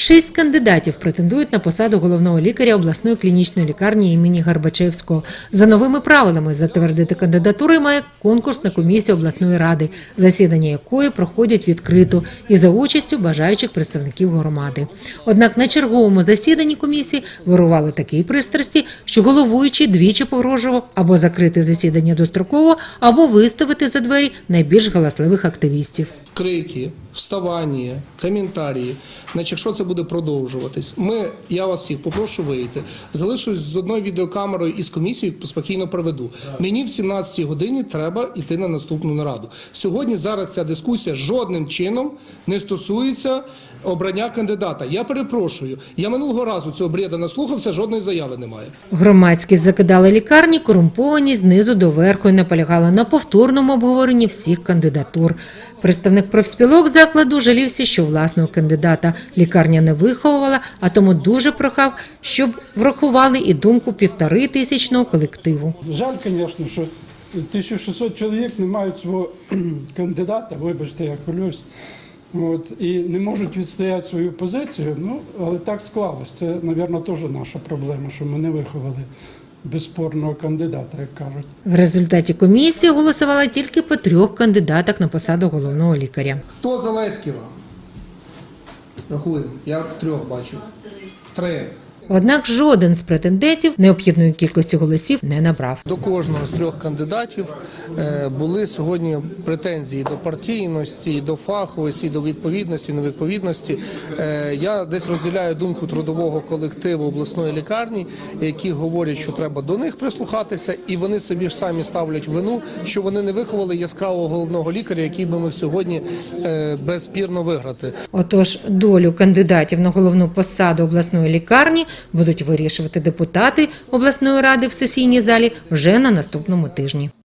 Шість кандидатів претендують на посаду головного лікаря обласної клінічної лікарні імені Гарбачевського. За новими правилами затвердити кандидатури має конкурсна комісія обласної ради, засідання якої проходять відкрито і за участю бажаючих представників громади. Однак на черговому засіданні комісії вирували такі пристрасті, що головуючий двічі погрожував або закрити засідання достроково, або виставити за двері найбільш галасливих активістів. Крики, вставання, коментарі. Значить, якщо це буде продовжуватись, ми, я вас всіх попрошу вийти. Залишусь з одною відеокамерою і з комісією спокійно проведу. Мені в 17 годині треба йти на наступну нараду. Сьогодні зараз ця дискусія жодним чином не стосується обрання кандидата. Я перепрошую. Я минулого разу цього бреда наслухався, жодної заяви немає. Громадськість закидали лікарні, корумповані знизу до верху і наполягали на повторному обговоренні всіх кандидатур. Представник профспілок закладу жалівся, що власного кандидата лікарня не виховувала, а тому дуже прохав, щоб врахували і думку півтори тисячного колективу. Жаль, звісно, що 1600 чоловік не мають свого кандидата, вибачте, я хвилююсь, от, і не можуть відстояти свою позицію. Ну, але так склалось. Це, мабуть, теж наша проблема, що ми не виховали безспорного кандидата, як кажуть. В результаті комісія голосувала тільки по трьох кандидатах на посаду головного лікаря. Хто за Леськіва? Рахуємо. Я трьох бачу. Три. Однак жоден з претендентів необхідної кількості голосів не набрав. До кожного з трьох кандидатів е, були сьогодні претензії до партійності, до фаховості, до відповідності, невідповідності. Е, Я десь розділяю думку трудового колективу обласної лікарні, які говорять, що треба до них прислухатися, і вони собі ж самі ставлять вину, що вони не виховали яскравого головного лікаря, який би ми сьогодні е, безспірно виграти. Отож, долю кандидатів на головну посаду обласної лікарні будуть вирішувати депутати обласної ради в сесійній залі вже на наступному тижні.